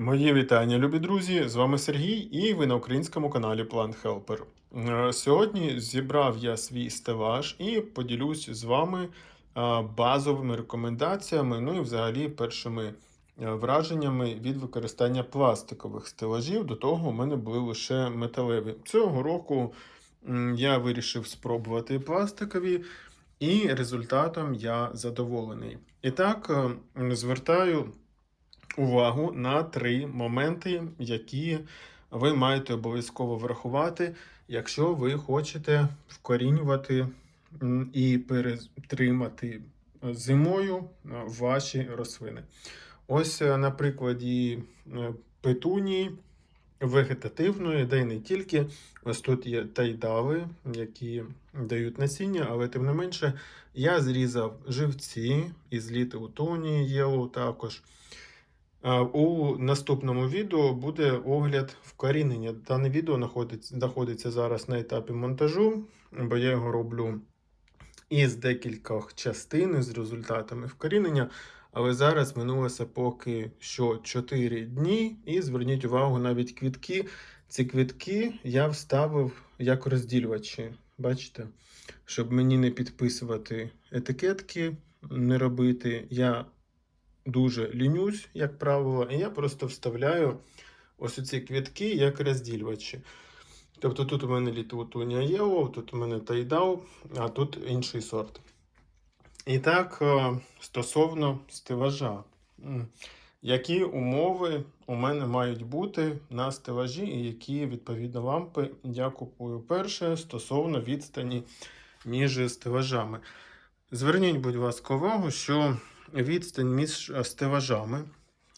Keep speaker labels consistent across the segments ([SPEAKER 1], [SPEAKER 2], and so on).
[SPEAKER 1] Мої вітання, любі друзі! З вами Сергій, і ви на українському каналі Plant Helper. Е, Сьогодні зібрав я свій стелаж і поділюсь з вами е, базовими рекомендаціями, ну і взагалі першими е, враженнями від використання пластикових стелажів. До того у мене були лише металеві. Цього року я вирішив спробувати пластикові, і результатом я задоволений. І так, звертаю увагу на три моменти, які ви маєте обов'язково врахувати, якщо ви хочете вкорінювати і перетримати зимою е, ваші рослини. Ось е, на прикладі е, петунії вегетативної, де й не тільки. Ось тут є тайдали, які дають насіння, але тим не менше я зрізав живці із Little Tony Yellow також. У наступному відео буде огляд вкорінення. Дане відео знаходиться зараз на етапі монтажу, бо я його роблю із декількох частин з результатами вкорінення. Але зараз минулося поки що 4 дні, і зверніть увагу навіть квітки. Ці квітки я вставив як розділювачі. Бачите? Щоб мені не підписувати етикетки, не робити. Я дуже лінюсь, як правило, і я просто вставляю ось ці квітки як розділювачі. Тобто тут у мене літвутуня Yellow, тут у мене тайдал, а тут інший сорт. І так, е, стосовно стелажа. Які умови у мене мають бути на стелажі, і які відповідно лампи я купую перше стосовно відстані між стелажами. Зверніть, будь ласка, увагу, що відстань між е, стелажами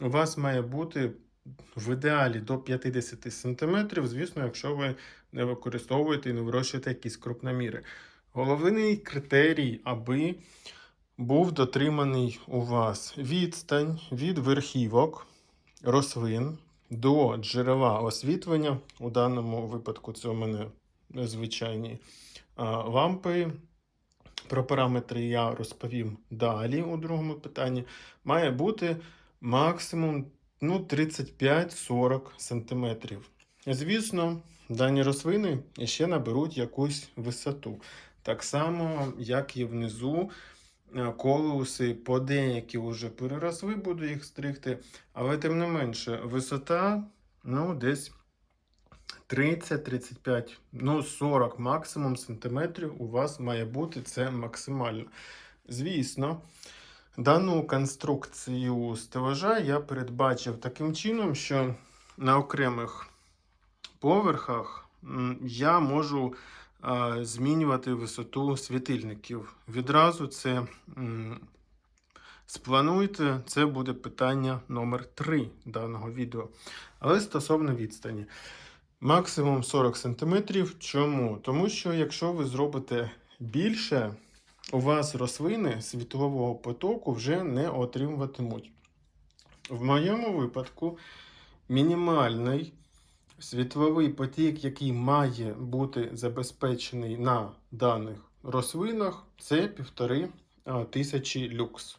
[SPEAKER 1] у вас має бути в ідеалі до 50 см, звісно, якщо ви не використовуєте і не вирощуєте якісь крупноміри. Головний критерій, аби був дотриманий у вас відстань від верхівок рослин до джерела освітлення. У даному випадку це у мене звичайні лампи. Про параметри я розповім далі у другому питанні. Має бути максимум ну, 35-40 см. Звісно, дані рослини ще наберуть якусь висоту. Так само, як і внизу, е, колеуси по деякі вже переросли, буду їх стригти, але тим не менше, висота ну, десь 30-35, ну 40 максимум сантиметрів у вас має бути це максимально. Звісно, дану конструкцію стелажа я передбачив таким чином, що на окремих поверхах я можу змінювати висоту світильників. Відразу це сплануйте, це буде питання номер 3 даного відео. Але стосовно відстані. Максимум 40 см. Чому? Тому що якщо ви зробите більше, у вас рослини світлового потоку вже не отримуватимуть. В моєму випадку мінімальний світловий потік, який має бути забезпечений на даних рослинах, це 1500 люкс.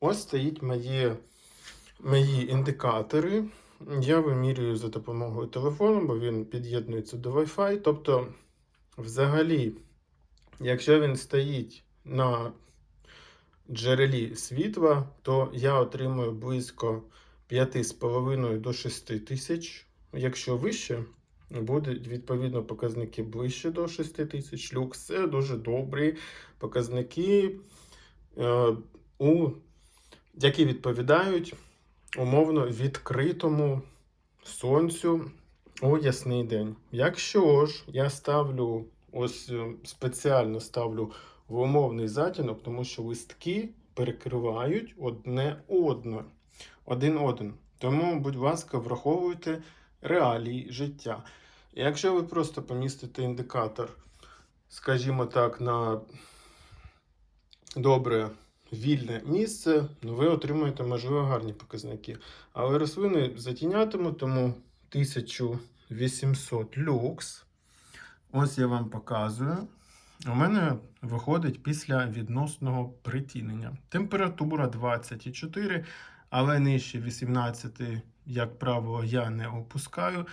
[SPEAKER 1] Ось стоїть мої, мої індикатори. Я вимірюю за допомогою телефону, бо він під'єднується до Wi-Fi. Тобто, взагалі, якщо він стоїть на джерелі світла, то я отримую близько 5,5 до 6 тисяч. Якщо вище, будуть відповідно показники ближче до 6 тисяч люкс. Це дуже добрі показники, е, у, які відповідають умовно відкритому сонцю у ясний день. Якщо ж я ставлю, ось е, спеціально ставлю в умовний затінок, тому що листки перекривають одне одне, один один. Тому, будь ласка, враховуйте реалії життя. Якщо ви просто помістите індикатор, скажімо так, на добре вільне місце, ну, ви отримаєте, можливо, гарні показники. Але рослини затінятимуть, тому 1800 люкс. Ось я вам показую. У мене виходить після відносного притінення. Температура 24, але нижче 18, як правило, я не опускаю.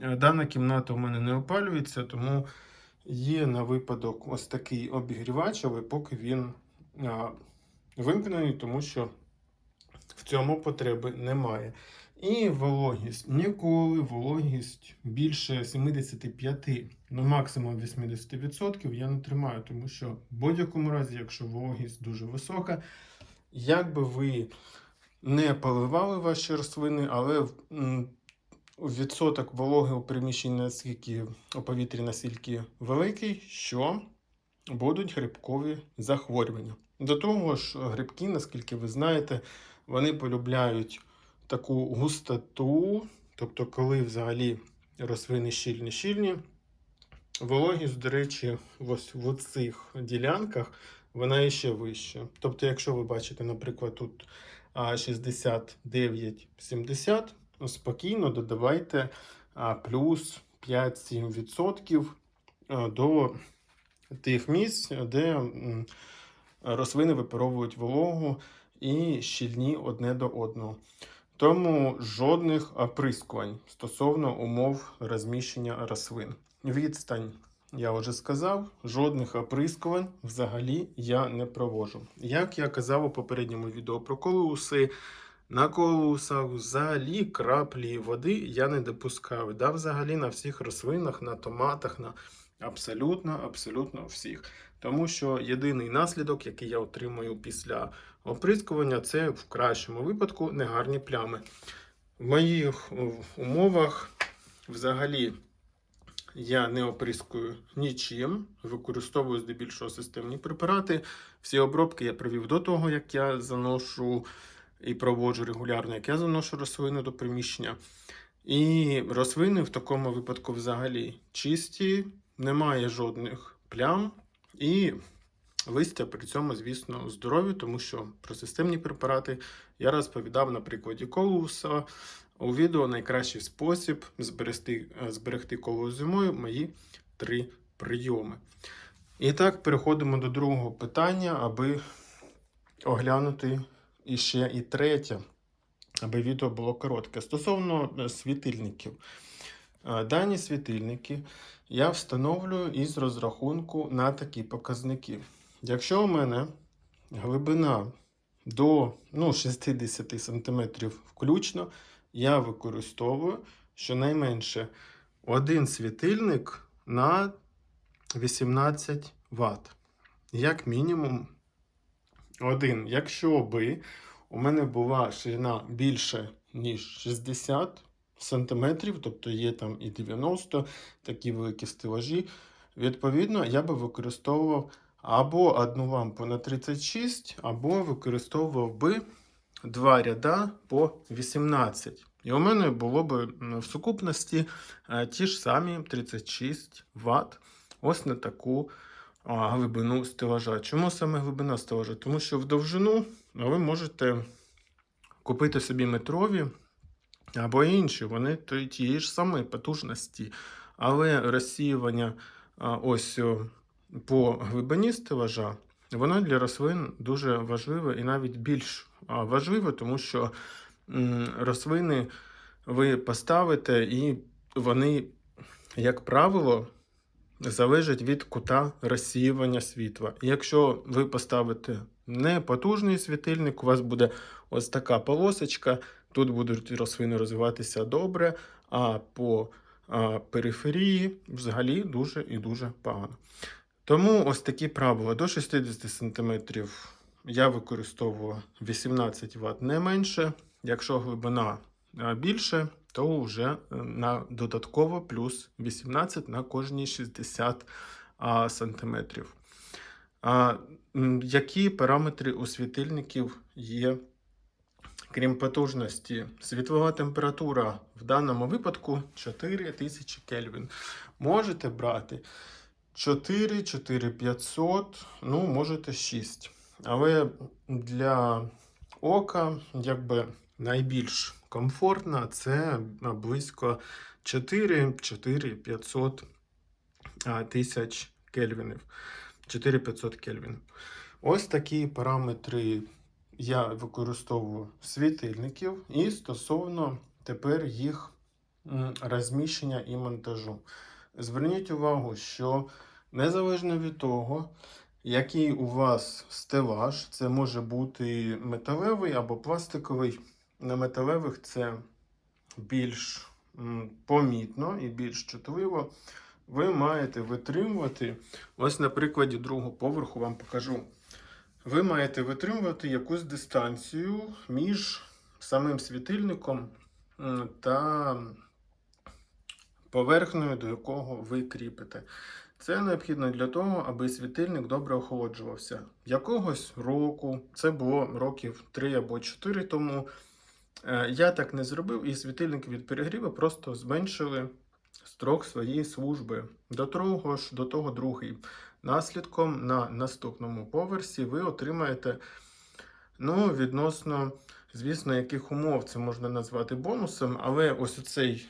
[SPEAKER 1] Е, Дана кімната у мене не опалюється, тому є на випадок ось такий обігрівач, але поки він вимкнений, тому що в цьому потреби немає. І вологість. Ніколи вологість більше 75, ну максимум 80% я не тримаю, тому що в будь-якому разі, якщо вологість дуже висока, як би ви не поливали ваші рослини, але відсоток вологи у приміщенні настільки у повітрі настільки великий, що будуть грибкові захворювання. До того ж, грибки, наскільки ви знаєте, вони полюбляють таку густоту, тобто, коли взагалі рослини щільні-щільні, вологість, до речі, ось в цих ділянках вона іще вища. Тобто, якщо ви бачите, наприклад, тут а, 69-70, спокійно додавайте плюс 5-7% до тих місць, де рослини випаровують вологу і щільні одне до одного. Тому жодних оприскувань стосовно умов розміщення рослин. Відстань, я вже сказав, жодних оприскувань взагалі я не проводжу. Як я казав у попередньому відео про колуси, на колусах взагалі краплі води я не допускаю. Да, взагалі на всіх рослинах, на томатах, на абсолютно, абсолютно всіх. Тому що єдиний наслідок, який я отримую після оприскування, це в кращому випадку негарні плями. В моїх е, умовах взагалі я не оприскую нічим, використовую здебільшого системні препарати. Всі обробки я провів до того, як я заношу і проводжу регулярно, як я заношу рослини до приміщення. І рослини в такому випадку взагалі чисті, немає жодних плям. І листя при цьому, звісно, здорові, тому що про системні препарати я розповідав на прикладі колуса. У відео найкращий спосіб зберегти, е, зберегти колос зимою мої три прийоми. І так, переходимо до другого питання, аби оглянути іще і третє, аби відео було коротке. Стосовно е, світильників. Дані світильники я встановлюю із розрахунку на такі показники. Якщо у мене глибина до ну, 60 см включно, я використовую щонайменше один світильник на 18 Вт. Як мінімум один. Якщо би у мене була ширина більше, ніж 60 сантиметрів, тобто є там і 90 такі великі стелажі, відповідно, я би використовував або одну лампу на 36, або використовував би два ряда по 18. І у мене було б в сукупності е, ті ж самі 36 Вт. Ось на таку глибину стелажа. Чому саме глибина стелажа? Тому що в довжину ви можете купити собі метрові або інші, вони тієї ж самої потужності. Але розсіювання ось по глибині стелажа, воно для рослин дуже важливе і навіть більш важливе, тому що рослини ви поставите і вони, як правило, залежать від кута розсіювання світла. І Якщо ви поставите не потужний світильник, у вас буде ось така полосочка, тут будуть рослини розвиватися добре, а по периферії взагалі дуже і дуже погано. Тому ось такі правила. До 60 см я використовую 18 Вт не менше. Якщо глибина більше, то вже е, на додатково плюс 18 на кожні 60 а, сантиметрів. А, які параметри у світильників є, крім потужності? Світлова температура в даному випадку 4000 Кельвін. Можете брати 4, 4500, ну, можете 6. Але для ока, якби найбільш комфортно, це близько 4, 4 500 а, тисяч кельвінів. 4500 кельвінів. Ось такі параметри я використовую світильників і стосовно тепер їх розміщення і монтажу. Зверніть увагу, що незалежно від того, який у вас стелаж, це може бути металевий або пластиковий. На металевих це більш помітно і більш чутливо. Ви маєте витримувати. Ось на прикладі другого поверху вам покажу. Ви маєте витримувати якусь дистанцію між самим світильником та поверхнею, до якого ви кріпите. Це необхідно для того, аби світильник добре охолоджувався. Якогось року, це було років 3 або 4 тому. е, Я так не зробив, і світильники від перегріву просто зменшили строк своєї служби. До того ж, до того другий. Наслідком на наступному поверсі ви отримаєте, ну, відносно, звісно, яких умов це можна назвати бонусом, але ось цей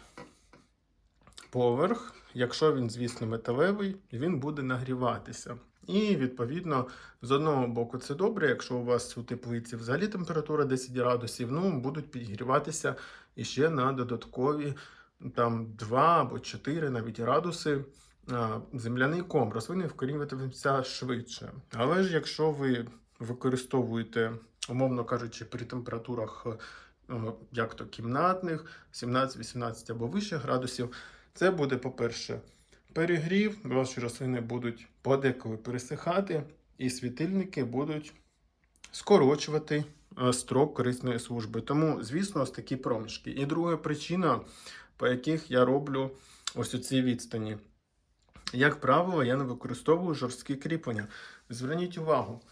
[SPEAKER 1] поверх, якщо він, звісно, металевий, він буде нагріватися. І, відповідно, з одного боку це добре, якщо у вас у теплиці взагалі температура 10 градусів, ну, будуть підігріватися іще на додаткові там 2 або 4 навіть градуси земляний ком. Рослини вкорінюватимуться швидше. Але ж якщо ви використовуєте, умовно кажучи, при температурах е, як то кімнатних, 17-18 або вище градусів, це буде, по-перше, перегрів, ваші рослини будуть подеколи пересихати, і світильники будуть скорочувати е, строк корисної служби. Тому, звісно, ось такі проміжки. І друга причина, по яких я роблю ось у цій відстані. Як правило, я не використовую жорсткі кріплення. Зверніть увагу,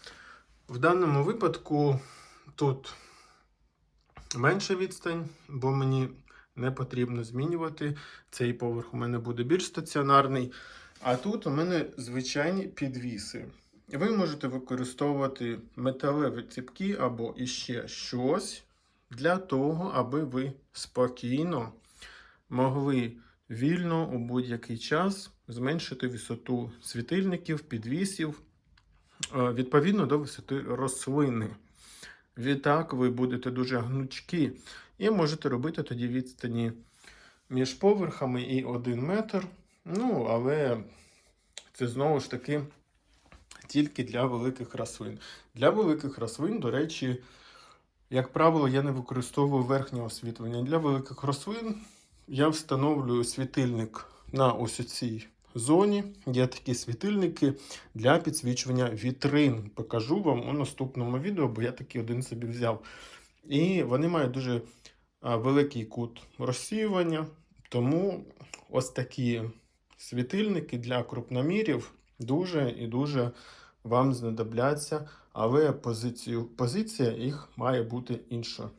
[SPEAKER 1] в даному випадку тут менша відстань, бо мені не потрібно змінювати. Цей поверх у мене буде більш стаціонарний. А тут у мене звичайні підвіси. Ви можете використовувати металеві ціпки або іще щось для того, аби ви спокійно могли вільно у будь-який час зменшити висоту світильників, підвісів е, відповідно до висоти рослини. Відтак ви будете дуже гнучкі і можете робити тоді відстані між поверхами і один метр. Ну, але це знову ж таки тільки для великих рослин. Для великих рослин, до речі, як правило, я не використовую верхнє освітлення. Для великих рослин я встановлюю світильник на ось цій зоні. Є такі світильники для підсвічування вітрин. Покажу вам у наступному відео, бо я такий один собі взяв. І вони мають дуже великий кут розсіювання, тому ось такі світильники для крупномірів дуже і дуже вам знадобляться, але позицію, позиція їх має бути інша.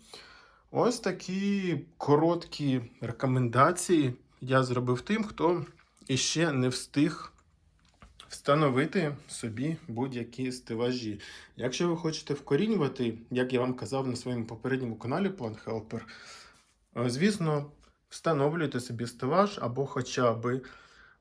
[SPEAKER 1] Ось такі короткі рекомендації я зробив тим, хто іще не встиг встановити собі будь-які стелажі. Якщо ви хочете вкорінювати, як я вам казав на своєму попередньому каналі Plant Helper, е, звісно, встановлюйте собі стелаж або хоча б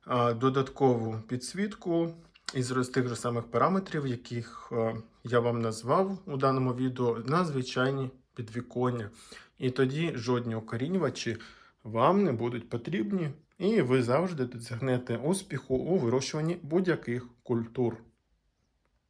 [SPEAKER 1] е, додаткову підсвітку із тих же самих параметрів, яких е, я вам назвав у даному відео, на звичайні підвіконня. І тоді жодні укорінювачі вам не будуть потрібні, і ви завжди досягнете успіху у вирощуванні будь-яких культур.